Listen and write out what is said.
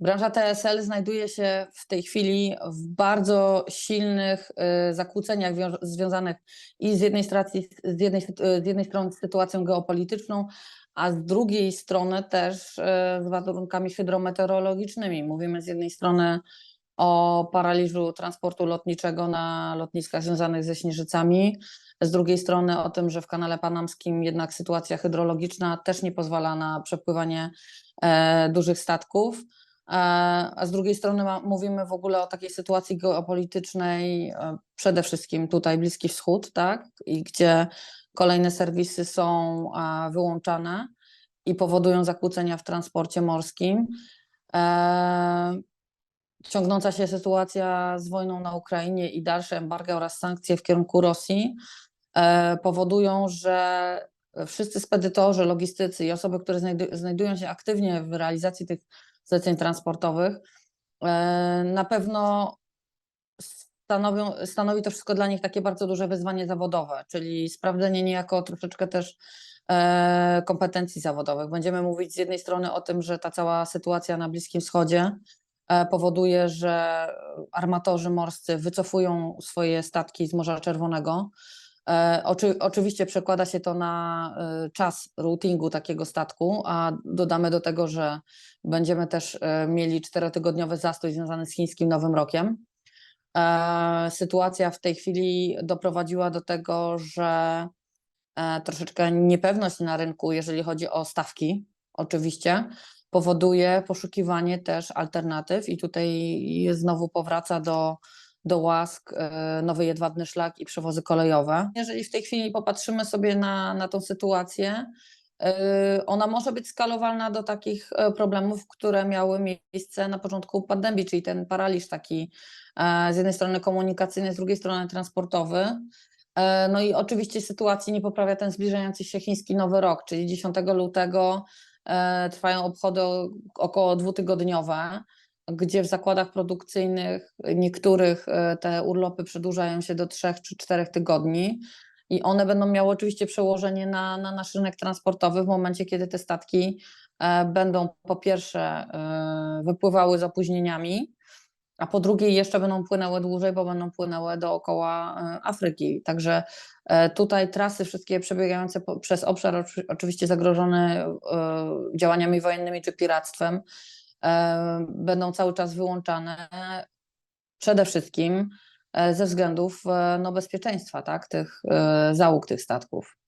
Branża TSL znajduje się w tej chwili w bardzo silnych y, zakłóceniach wią- związanych i z jednej, stracji, z, jednej, sy- z jednej strony z sytuacją geopolityczną, a z drugiej strony też y, z warunkami hydrometeorologicznymi. Mówimy z jednej strony o paraliżu transportu lotniczego na lotniskach związanych ze śnieżycami, z drugiej strony o tym, że w kanale panamskim jednak sytuacja hydrologiczna też nie pozwala na przepływanie e, dużych statków. E, A z drugiej strony ma, mówimy w ogóle o takiej sytuacji geopolitycznej, e, przede wszystkim tutaj Bliski Wschód, tak? I gdzie kolejne serwisy są e, wyłączane i powodują zakłócenia w transporcie morskim. Ciągnąca się sytuacja z wojną na Ukrainie i dalsze embargo oraz sankcje w kierunku Rosji powodują, że wszyscy spedytorzy, logistycy i osoby, które znajdu znajdują się aktywnie w realizacji tych zleceń transportowych, e, na pewno stanowią, stanowi to wszystko dla nich takie bardzo duże wyzwanie zawodowe, czyli sprawdzenie niejako troszeczkę też e, kompetencji zawodowych. Będziemy mówić z jednej strony o tym, że ta cała sytuacja na Bliskim Wschodzie e, powoduje, że armatorzy morscy wycofują swoje statki z Morza Czerwonego. E, Oczy, oczywiście przekłada się to na e, czas routingu takiego statku, a dodamy do tego, że będziemy też e, mieli czterotygodniowy zastój związany z chińskim Nowym Rokiem. Sytuacja w tej chwili doprowadziła do tego, że troszeczkę niepewność na rynku, jeżeli chodzi o stawki, oczywiście, powoduje poszukiwanie też alternatyw i tutaj znowu powraca do, do łask e, nowy jedwabny szlak i przewozy kolejowe. Jeżeli w tej chwili popatrzymy sobie na, na tą sytuację, e, ona może być skalowalna do takich e, problemów, które miały miejsce na początku pandemii, czyli ten paraliż taki z jednej strony komunikacyjny, z drugiej strony transportowy. No i oczywiście sytuacji nie poprawia ten zbliżający się chiński Nowy Rok, czyli 10 lutego trwają obchody około dwutygodniowe, gdzie w zakładach produkcyjnych niektórych e, te urlopy przedłużają się do trzech czy czterech tygodni. I one będą miały oczywiście przełożenie na, na nasz rynek transportowy w momencie, kiedy te statki e, będą po pierwsze e, wypływały z opóźnieniami, a po drugie jeszcze będą płynęły dłużej, bo będą płynęły dookoła Afryki. Także tutaj trasy wszystkie przebiegające przez obszar oczy- oczywiście zagrożony działaniami wojennymi czy piractwem będą cały czas wyłączane przede wszystkim e, ze względów e, no, bezpieczeństwa tak, tych e, załóg tych statków.